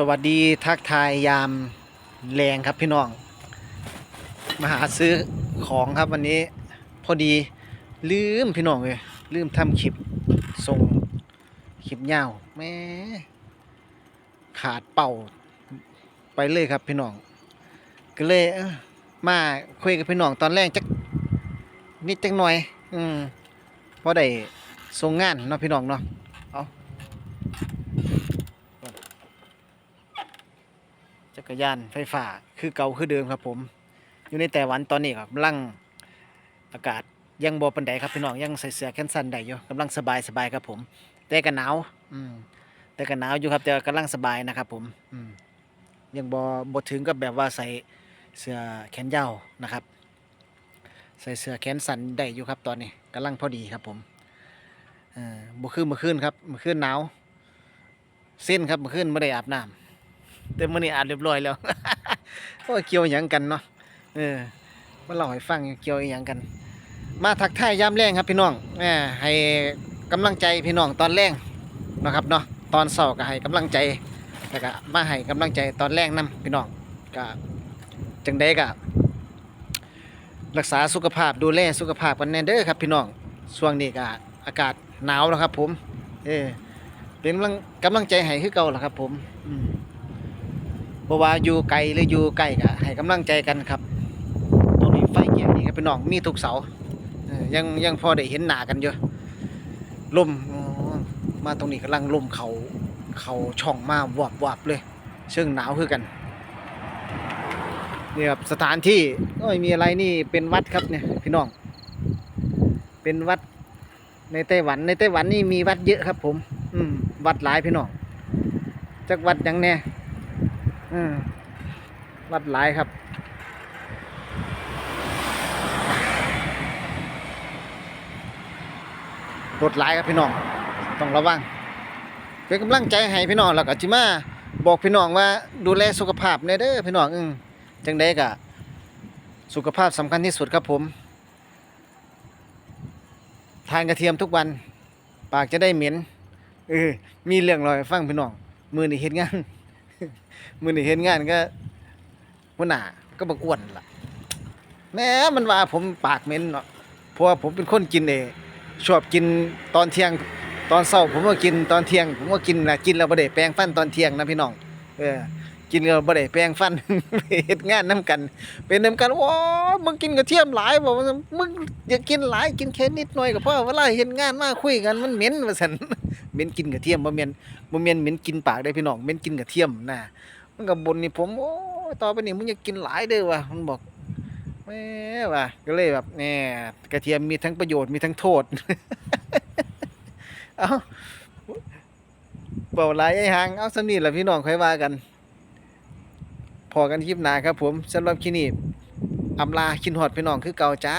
สวัสดีทักทายยามแรงครับพี่น้อง มาหาซื้อของครับวันนี้พอดีลืมพี่น้องเลยลืมทำคลิปส่งคลิปยาวแม่ขาดเป่าไปเลยครับพี่น้อง ก็เลยมาคุยกับพี่น้องตอนแรกจักนิดจักหน่อย อืมพอได้ส่งงานเนาะพี่น้องเนาะเอา จักรยานไฟฟ้าคือเก่าคือเดิมครับผม อยู่ในแต่หวันตอนนี้ครับกำลังอากาศยังบ่ปันใดครับพี่น้องยังใส่เสื้อแขนสั้นได้อยู่กำลังสบายสบายครับผม แต่ก็หนาวอืมแต่ก็หนาวอยู่ครับแต่กำลังสบายนะครับผมอืมยังบ่บ่ถึงกับแบบว่าใส่เสื้อแขนยาวนะครับ ใส่เสื้อแขนสั้นได้อยู่ครับตอนนี้กำลังพอดีครับผมเออบ่คือเมื่อคืนครับมื่อคืนหนาวเส้นครับมื่อคืนไม่ได้อาบน้ำ แต่มื้อนี้อาบเรียบร้อยแล้วโอ้ยเกี่ยวหยังกันเนาะเออมาเล่าให้ฟังเกี่ยวอหยังกัน มาทักทายยามแรงครับพี่น้องแหมให้กำลังใจพี่น้องตอนแรงนะครับเนาะตอนเช้าก็ให้กำลังใจแล้วก็มาให้กำลังใจตอนแรงนํพี่น้องก็จังได้ก็รักษาสุขภาพดูแลสุขภาพกันแน่เด้อครับพี่น้องช่วงนี้ก็อากาศหนาวแล้วครับ ผม เออเป็นกำลังกำลังใจให้คือเก่าแหละครับ ผมอืม บ่ว่าอยู่ไกลหรืออยู่ใกล้ก็ให้กำลังใจกันครับ ตรงนี้ไฟแก่นี่ครับพี่น้องมีทุกเสาเออยังยังพอได้เห็นหน้ากันอยู่ลมอ๋อมาตรงนี้กำลังลมเขาเขาช่องมาวับวับเลย เชิงหนาวคือกันนี่ครับสถานที่ก็ไม่มีอะไรนี่เป็นวัดครับเนี่ยพี่น้อง เป็นวัดในไต้หวันในไต้หวันนี่มีวัดเยอะครับ ผม อืมวัดหลายพี่น้องจักวัดยังแน่ อืมวัดหลายครับรถหลายครับพี่น้องต้องระวังเป็นกำลังใจให้พี่น้องแล้วก็จิมาบอกพี่น้องว่าดูแลสุขภาพในเด้อพี่น้องอืมจังได้กะสุขภาพสำคัญที่สุดครับผม ทานกระเทียมทุกวัน ปากจะได้เหม็นเออมีเรื่องรอยฟังพี่น้องมือนี่เห็นงาน มือนี่เห็นงานก็หัวหน้าก็บักอ้วนล่ะแหม้มันว่าผมปากเหม็นเนาะเพราะว่าผมเป็นคนกินเองชอบกินตอนเที่ยงตอนเช้าผมก็กินตอนเที่ยง ผมก็กินนะกินแล้วบ่ได้แปรงฟันตอนเที่ยงนะพี่น้องเออ กินก็บ่ได้แปรงฟัน เฮ็ดงานนํกัน เป็นนํกันโอ้มึงกินกระเทียมหลายบ่ว่าซั่นมึงอย่ากินหลายกินแค่นิดหน่อยก็พอเวลาเฮ็ดงานมาคุยกันมันเหม็นว่าซั่นเหม็นกินกระเทียมบ่แม่นบ่แม่นเหม็นกินปากได้พี่น้องเหม็นกินกระเทียมนะมันก็บ่นนี่ผมโอ้ต่อไปนี้มึงอย่ากินหลายเด้อว่ะมันบอกแหม่ว่ะก็เลยแบบแหน่กระเทียมมีทั้งประโยชน์มีทั้งโทษเอ้าเบาหลายไอ้หางเอาสนี้ล่ะพี่น้องค่อยว่ากัน พอกันคลิปหน้าครับผมสำหรับคลิปนี้อำลาคินฮอดพี่น้องคือเก่าจ้า